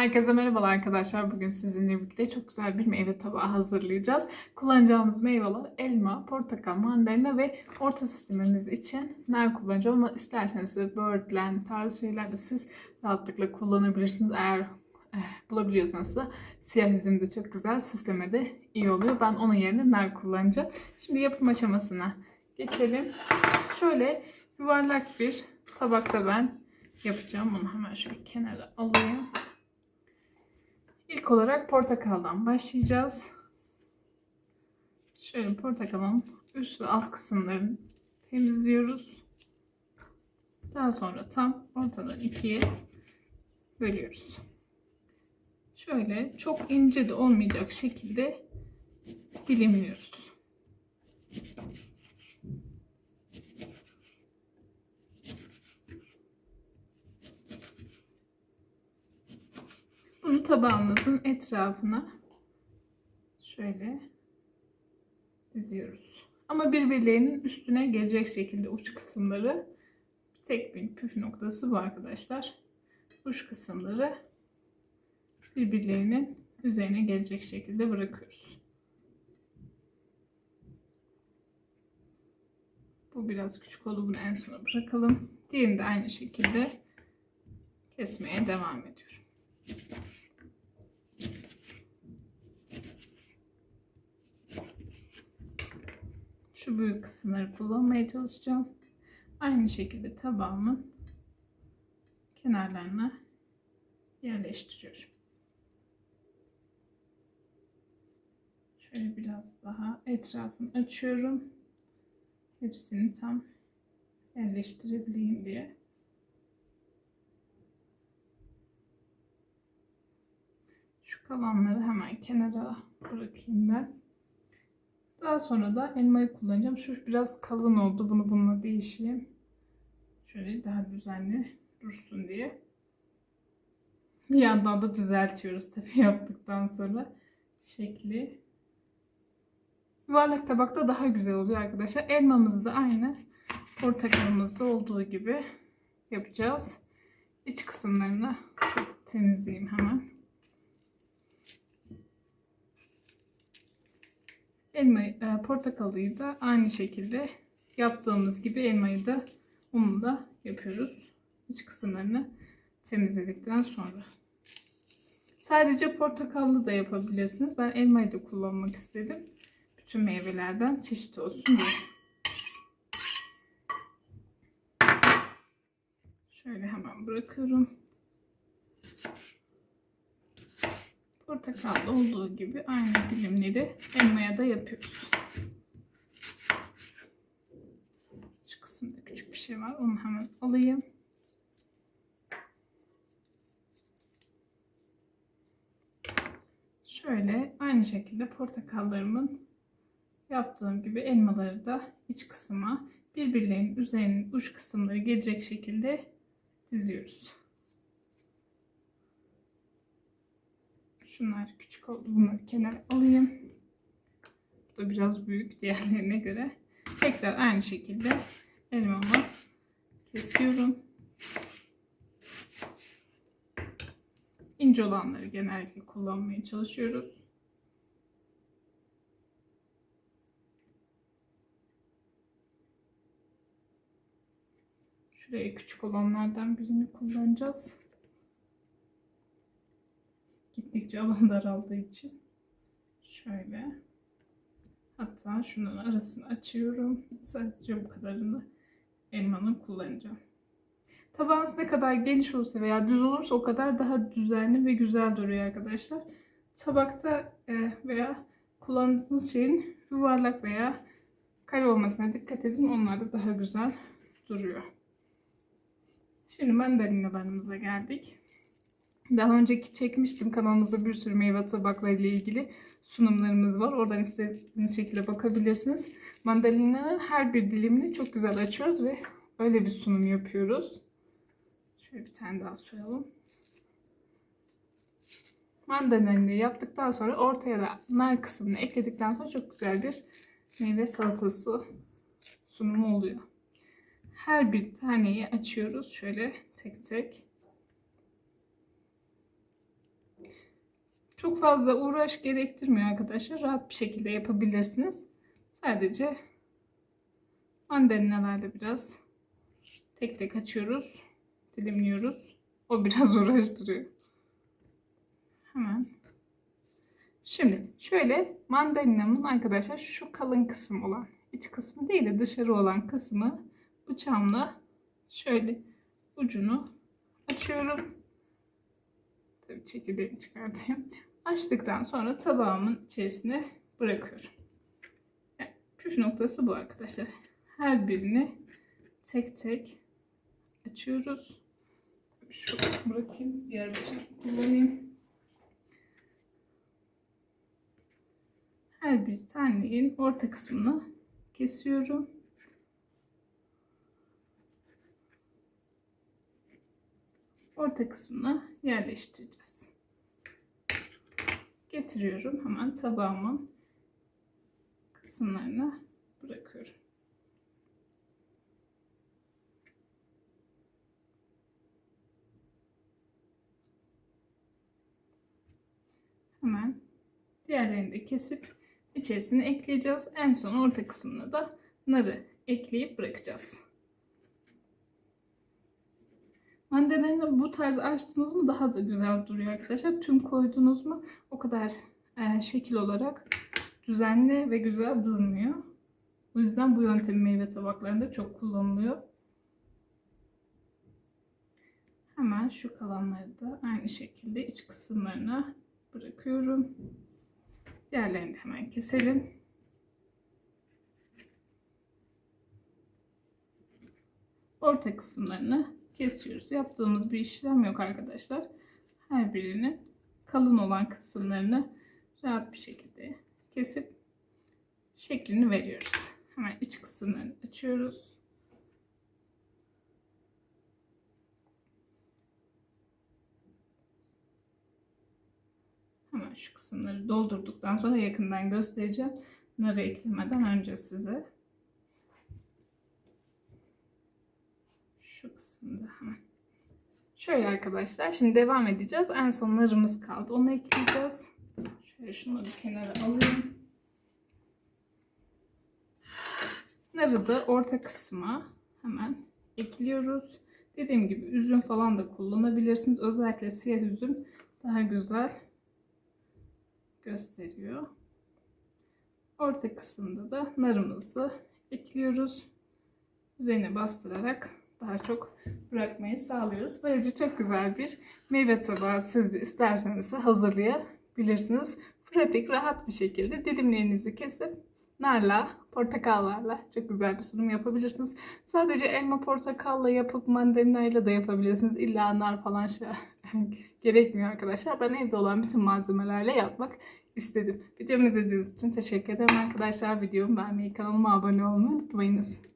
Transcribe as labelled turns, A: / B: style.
A: Herkese merhabalar arkadaşlar. Bugün sizinle birlikte çok güzel bir meyve tabağı hazırlayacağız. Kullanacağımız meyveler elma, portakal, mandalina ve orta sistemimiz için nar kullanacağım ama isterseniz de böğürtlen tarzı şeyler de siz rahatlıkla kullanabilirsiniz. Eğer eh, bulabiliyorsanız da siyah üzüm de çok güzel süslemede iyi oluyor. Ben onun yerine nar kullanacağım. Şimdi yapım aşamasına geçelim. Şöyle yuvarlak bir tabakta ben yapacağım. Bunu hemen şöyle kenara alayım. İlk olarak portakaldan başlayacağız. Şöyle portakalın üst ve alt kısımlarını temizliyoruz. Daha sonra tam ortadan ikiye bölüyoruz. Şöyle çok ince de olmayacak şekilde dilimliyoruz. Bunu tabağımızın etrafına şöyle diziyoruz. Ama birbirlerinin üstüne gelecek şekilde uç kısımları tek bir püf noktası bu arkadaşlar. Uç kısımları birbirlerinin üzerine gelecek şekilde bırakıyoruz. Bu biraz küçük oldu. Bunu en sona bırakalım. Diğerini de aynı şekilde kesmeye devam ediyorum. Şu büyük kısımları kullanmaya çalışacağım. Aynı şekilde tabağımın kenarlarına yerleştiriyorum. Şöyle biraz daha etrafını açıyorum. Hepsini tam yerleştirebileyim diye. Şu kalanları hemen kenara bırakayım ben. Daha sonra da elmayı kullanacağım. Şu biraz kalın oldu. Bunu bununla değişeyim. Şöyle daha düzenli dursun diye. Bir yandan da düzeltiyoruz tabii yaptıktan sonra şekli. Yuvarlak tabakta daha güzel oluyor arkadaşlar. Elmamızı da aynı portakalımızda olduğu gibi yapacağız. İç kısımlarını şu temizleyeyim hemen. Elma, e, portakalıyı da aynı şekilde yaptığımız gibi elmayı da onu da yapıyoruz. İç kısımlarını temizledikten sonra. Sadece portakallı da yapabilirsiniz. Ben elmayı da kullanmak istedim. Bütün meyvelerden çeşit olsun diye. Şöyle hemen bırakıyorum. Portakalda olduğu gibi aynı dilimleri elmaya da yapıyoruz. Şu kısımda küçük bir şey var. Onu hemen alayım. Şöyle aynı şekilde portakallarımın yaptığım gibi elmaları da iç kısma birbirlerinin üzerinin uç kısımları gelecek şekilde diziyoruz. Şunlar küçük oldu. Bunları kenara alayım. Bu da biraz büyük diğerlerine göre. Tekrar aynı şekilde elmamı kesiyorum. İnce olanları genellikle kullanmaya çalışıyoruz. Şuraya küçük olanlardan birini kullanacağız. Gittikçe alan daraldığı için. Şöyle. Hatta şunun arasını açıyorum. Sadece bu kadarını elmanın kullanacağım. Tabağınız ne kadar geniş olsa veya düz olursa o kadar daha düzenli ve güzel duruyor arkadaşlar. Tabakta e, veya kullandığınız şeyin yuvarlak veya kare olmasına dikkat edin. Onlar da daha güzel duruyor. Şimdi mandalinalarımıza geldik. Daha önceki çekmiştim kanalımızda bir sürü meyve tabakları ile ilgili sunumlarımız var. Oradan istediğiniz şekilde bakabilirsiniz. Mandalina'nın her bir dilimini çok güzel açıyoruz ve öyle bir sunum yapıyoruz. Şöyle bir tane daha soyalım. Mandalina'yı yaptıktan sonra ortaya da nar kısmını ekledikten sonra çok güzel bir meyve salatası sunumu oluyor. Her bir taneyi açıyoruz şöyle tek tek. Çok fazla uğraş gerektirmiyor arkadaşlar. Rahat bir şekilde yapabilirsiniz. Sadece mandalinalarla biraz tek tek açıyoruz. Dilimliyoruz. O biraz uğraştırıyor. Hemen. Şimdi şöyle mandalinamın arkadaşlar şu kalın kısım olan iç kısmı değil de dışarı olan kısmı bıçağımla şöyle ucunu açıyorum. Tabii çekirdeğini çıkartayım. Açtıktan sonra tabağımın içerisine bırakıyorum. Püf noktası bu arkadaşlar. Her birini tek tek açıyoruz. Şu bırakayım. Diğer bıçağı kullanayım. Her bir taneyin orta kısmını kesiyorum. Orta kısmına yerleştireceğiz. Getiriyorum. Hemen tabağımın kısımlarına bırakıyorum. Hemen diğerlerini de kesip içerisine ekleyeceğiz. En son orta kısmına da narı ekleyip bırakacağız. Mandalina bu tarz açtınız mı daha da güzel duruyor arkadaşlar. Tüm koydunuz mu o kadar e, şekil olarak düzenli ve güzel durmuyor. O yüzden bu yöntem meyve tabaklarında çok kullanılıyor. Hemen şu kalanları da aynı şekilde iç kısımlarına bırakıyorum. Diğerlerini hemen keselim. Orta kısımlarını kesiyoruz. Yaptığımız bir işlem yok arkadaşlar. Her birinin kalın olan kısımlarını rahat bir şekilde kesip şeklini veriyoruz. Hemen iç kısımlarını açıyoruz. Hemen şu kısımları doldurduktan sonra yakından göstereceğim. Narı eklemeden önce size. Şu kısımda hemen. Şöyle arkadaşlar şimdi devam edeceğiz. En son narımız kaldı. Onu ekleyeceğiz. Şöyle bir kenara alayım. Narı da orta kısma hemen ekliyoruz. Dediğim gibi üzüm falan da kullanabilirsiniz. Özellikle siyah üzüm daha güzel gösteriyor. Orta kısımda da narımızı ekliyoruz. Üzerine bastırarak daha çok bırakmayı sağlıyoruz. Böylece çok güzel bir meyve tabağı siz de isterseniz hazırlayabilirsiniz. Pratik, rahat bir şekilde dilimlerinizi kesip narla, portakallarla çok güzel bir sunum yapabilirsiniz. Sadece elma portakalla yapıp mandalinayla da yapabilirsiniz. İlla nar falan şey gerekmiyor arkadaşlar. Ben evde olan bütün malzemelerle yapmak istedim. Videomu izlediğiniz için teşekkür ederim arkadaşlar. Videomu beğenmeyi, kanalıma abone olmayı unutmayınız.